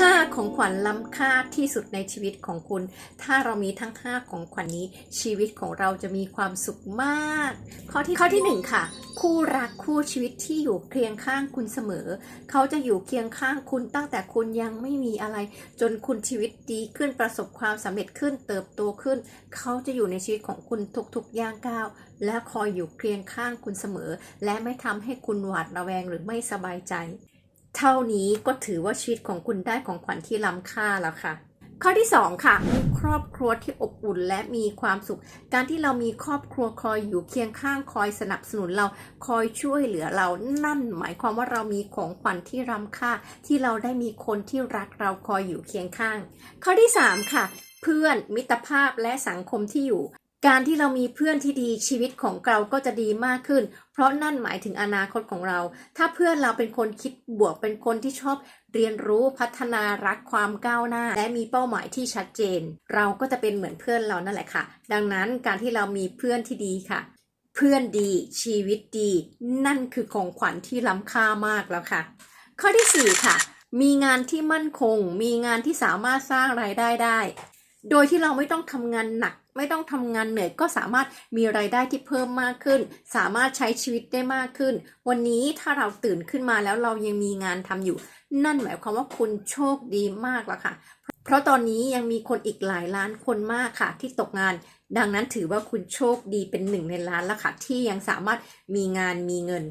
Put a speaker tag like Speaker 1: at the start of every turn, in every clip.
Speaker 1: 5 ของขวัญล้ำค่าที่สุดในชีวิตของคุณ ถ้าเรามีทั้ง 5 ของขวัญนี้ ชีวิตของเราจะมีความสุขมาก ข้อที่ข้อที่ 1 ค่ะ คู่รักคู่ชีวิตที่อยู่เคียงข้างคุณเสมอ เขาจะอยู่เคียงข้างคุณตั้งแต่คุณยังไม่มีอะไร จนคุณชีวิตดีขึ้นประสบความสำเร็จขึ้นเติบโตขึ้น เขาจะอยู่ในชีวิตของคุณทุกๆย่างก้าวและคอยอยู่เคียงข้างคุณเสมอ และไม่ทำให้คุณหวาดระแวงหรือไม่สบายใจ เท่านี้ก็ถือว่าชีวิตของคุณได้ของขวัญที่ล้ำค่าแล้วค่ะ ข้อที่ 2 ค่ะมีครอบครัวที่อบอุ่นและมีความสุข การที่เรามีครอบครัวคอยอยู่เคียงข้างคอยสนับสนุนเราคอยช่วยเหลือเรานั่นหมายความว่าเรามีของขวัญที่ล้ำค่า ที่เราได้มีคนที่รักเราคอยอยู่เคียงข้าง ข้อที่ 3 ค่ะเพื่อนมิตรภาพและสังคมที่อยู่ การที่เรามีเพื่อนที่ดีชีวิตของเราก็จะดีมากขึ้น เพราะนั่นหมายถึงอนาคตของเรา ถ้าเพื่อนเราเป็นคนคิดบวกเป็นคนที่ชอบเรียนรู้พัฒนารักความก้าวหน้า และมีเป้าหมายที่ชัดเจน เราก็จะเป็นเหมือนเพื่อนเรานั่นแหละค่ะ ดังนั้นการที่เรามีเพื่อนที่ดีค่ะ เพื่อนดีชีวิตดี นั่นคือของขวัญที่ล้ำค่ามากแล้วค่ะ ข้อที่ 4 ค่ะ มีงานที่มั่นคง มีงานที่สามารถสร้างรายได้ได้ โดยที่เราไม่ต้องทำงานหนัก ไม่ต้องทำงานเหนื่อยก็สามารถมีรายได้ที่เพิ่มมากขึ้น สามารถใช้ชีวิตได้มากขึ้น วันนี้ถ้าเราตื่นขึ้นมาแล้วเรายังมีงานทำอยู่ นั่นหมายความว่าคุณโชคดีมากแล้วค่ะ เพราะตอนนี้ยังมีคนอีกหลายล้านคนมากค่ะ ที่ตกงาน ดังนั้นถือว่าคุณโชคดีเป็นหนึ่งในล้านแล้วค่ะที่ยังสามารถมีงานมีเงิน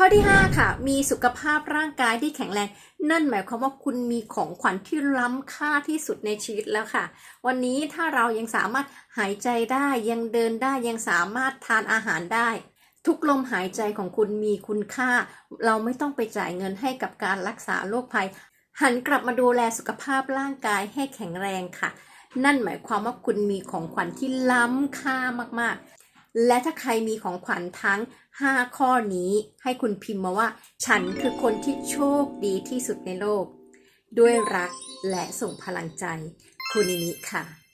Speaker 1: ข้อที่ 5 ค่ะ มีสุขภาพร่างกายที่แข็งแรง นั่นหมายความว่าคุณมีของขวัญที่ล้ำค่าที่สุดในชีวิตแล้วค่ะ วันนี้ถ้าเรายังสามารถหายใจได้ยังเดินได้ยังสามารถทานอาหารได้ ทุกลมหายใจของคุณมีคุณค่า เราไม่ต้องไปจ่ายเงินให้กับการรักษาโรคภัย หันกลับมาดูแลสุขภาพร่างกายให้แข็งแรงค่ะ นั่นหมายความว่าคุณมีของขวัญที่ล้ำค่ามากๆ และถ้าใครมีของขวัญทั้ง 5 ข้อนี้ให้คุณพิมพ์มาว่า ฉันคือคนที่โชคดีที่สุดในโลก ด้วยรักและส่งพลังใจ คุณนินิค่ะ